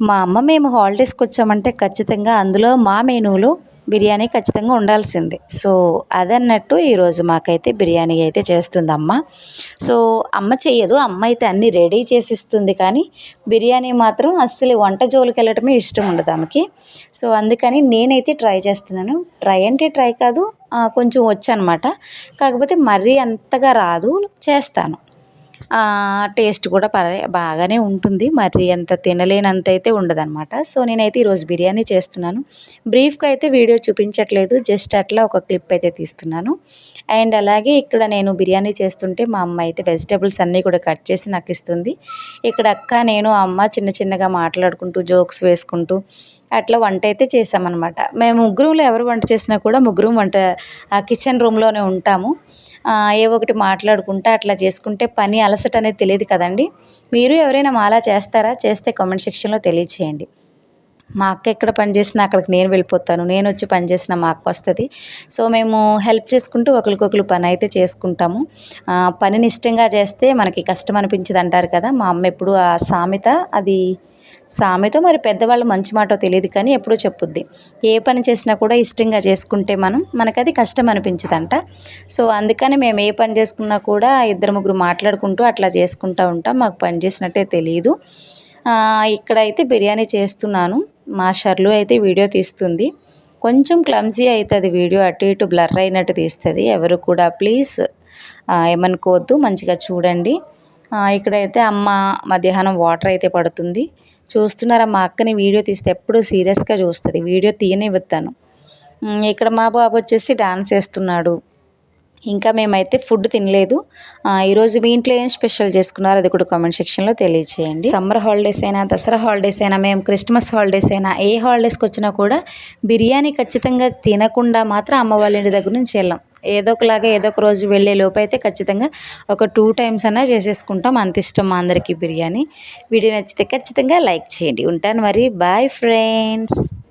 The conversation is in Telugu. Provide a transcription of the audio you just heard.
మా అమ్మ మేము హాలిడేస్కి వచ్చామంటే ఖచ్చితంగా అందులో మా మెనూలో బిర్యానీ ఖచ్చితంగా ఉండాల్సిందే. సో అదన్నట్టు ఈరోజు మాకైతే బిర్యానీ అయితే చేస్తుంది అమ్మ సో అమ్మ చేయదు అమ్మ అయితే అన్నీ రెడీ చేసి ఇస్తుంది కానీ బిర్యానీ మాత్రం అస్సలు వంట జోలికి వెళ్ళటమే ఇష్టం ఉండదు ఆమెకి. సో అందుకని నేనైతే ట్రై చేస్తున్నాను. ట్రై అంటే ట్రై కాదు కొంచెం వచ్చు అనమాట కాకపోతే మరీ అంతగా రాదు చేస్తాను. టేస్ట్ కూడా పరే బాగానే ఉంటుంది. మరి అంత తినలేనంత అయితే ఉండదన్నమాట. సో నేనైతే ఈరోజు బిర్యానీ చేస్తున్నాను. బ్రీఫ్గా అయితే వీడియో చూపించట్లేదు. జస్ట్ అట్లా ఒక క్లిప్ అయితే తీస్తున్నాను. అండ్ అలాగే ఇక్కడ నేను బిర్యానీ చేస్తుంటే మా అమ్మ అయితే వెజిటబుల్స్ అన్నీ కూడా కట్ చేసి నాకు ఇస్తుంది. ఇక్కడ అక్క నేను అమ్మ చిన్న చిన్నగా మాట్లాడుకుంటూ జోక్స్ వేసుకుంటూ అట్లా వంట అయితే చేసామన్నమాట మేము ముగ్గురులో ఎవరు వంట చేసినా కూడా ముగ్గురు వంట కిచెన్ రూమ్లోనే ఉంటాము. ఏవో ఒకటి మాట్లాడుకుంటా అట్లా చేసుకుంటే పని అలసట అనేది తెలియదు కదండి. మీరు ఎవరైనా మాలా చేస్తారా? చేస్తే కామెంట్ సెక్షన్లో తెలియచేయండి. మా అక్క ఎక్కడ పని చేసినా అక్కడికి నేను వెళ్ళిపోతాను. నేను వచ్చి పనిచేసినా మా అక్క వస్తుంది. సో మేము హెల్ప్ చేసుకుంటూ ఒకరికొకరు పని అయితే చేసుకుంటాము. పనిని ఇష్టంగా చేస్తే మనకి కష్టం అనిపించదు అంటారు కదా. మా అమ్మ ఎప్పుడు ఆ సామెత అది సామెతో మరి పెద్దవాళ్ళు మంచి మాట తెలియదు కానీ ఎప్పుడూ చెప్పుద్ది. ఏ పని చేసినా కూడా ఇష్టంగా చేసుకుంటే మనం మనకు అది కష్టం అనిపించదంట. సో అందుకని మేము ఏ పని చేసుకున్నా కూడా ఇద్దరు ముగ్గురు మాట్లాడుకుంటూ అట్లా చేసుకుంటూ ఉంటాం. మాకు పని చేసినట్టే తెలియదు ఇక్కడైతే బిర్యానీ చేస్తున్నాను. మా షర్లు అయితే వీడియో తీస్తుంది. కొంచెం క్లమ్జీ అవుతుంది వీడియో. అటు ఇటు బ్లర్ అయినట్టు తీస్తుంది. ఎవరు కూడా ప్లీజ్ ఏమనుకోవద్దు. మంచిగా చూడండి. ఇక్కడైతే అమ్మ మధ్యాహ్నం వాటర్ అయితే పడుతుంది. చూస్తున్నారా మా అక్కని వీడియో తీస్తే ఎప్పుడు సీరియస్గా చూస్తుంది. వీడియో తీయనివ్వతాను ఇక్కడ మా బాబు వచ్చేసి డాన్స్ వేస్తున్నాడు. ఇంకా మేమైతే ఫుడ్ తినలేదు. ఈరోజు మీ ఇంట్లో ఏం స్పెషల్ చేసుకున్నారు? అది కూడా కామెంట్ సెక్షన్లో తెలియచేయండి. సమ్మర్ హాలిడేస్ అయినా దసరా హాలిడేస్ అయినా మేము క్రిస్మస్ హాలిడేస్ అయినా ఏ హాలిడేస్కి వచ్చినా కూడా బిర్యానీ ఖచ్చితంగా తినకుండా మాత్రం అమ్మ వాళ్ళ ఇంటి దగ్గర నుంచి వెళ్ళాం. ఏదో ఒకలాగా ఏదో ఒక రోజు వెళ్ళే లోపు అయితే ఖచ్చితంగా ఒక టూ టైమ్స్ అన్నా చేసేసుకుంటాం. అంత ఇష్టం మా అందరికీ బిర్యానీ. వీడియో నచ్చితే ఖచ్చితంగా లైక్ చేయండి. ఉంటాను మరి. Bye friends.